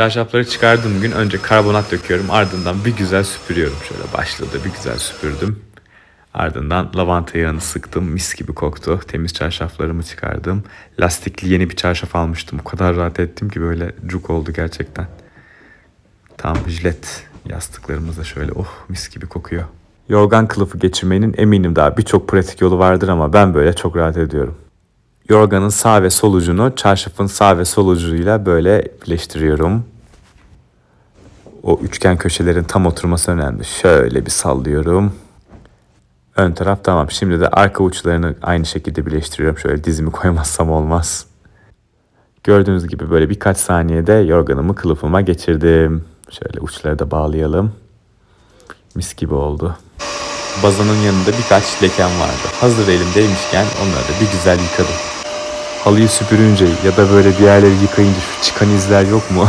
Çarşafları çıkardığım gün önce karbonat döküyorum. Ardından bir güzel süpürüyorum. Şöyle başladı bir güzel süpürdüm. Ardından lavanta yağını sıktım. Mis gibi koktu. Temiz çarşaflarımı çıkardım. Lastikli yeni bir çarşaf almıştım. O kadar rahat ettim ki böyle cuk oldu gerçekten. Tam jilet yastıklarımız da şöyle oh mis gibi kokuyor. Yorgan kılıfı geçirmenin eminim daha birçok pratik yolu vardır ama ben böyle çok rahat ediyorum. Yorganın sağ ve sol ucunu çarşafın sağ ve sol ucuyla böyle birleştiriyorum. O üçgen köşelerin tam oturması önemli. Şöyle bir sallıyorum. Ön taraf tamam. Şimdi de arka uçlarını aynı şekilde birleştiriyorum. Şöyle dizimi koymazsam olmaz. Gördüğünüz gibi böyle birkaç saniyede yorganımı kılıfıma geçirdim. Şöyle uçları da bağlayalım. Mis gibi oldu. Bazanın yanında birkaç lekem vardı. Hazır elimdeymişken onları da bir güzel yıkadım. Halıyı süpürünce ya da böyle bir yerleri yıkayınca şu çıkan izler yok mu?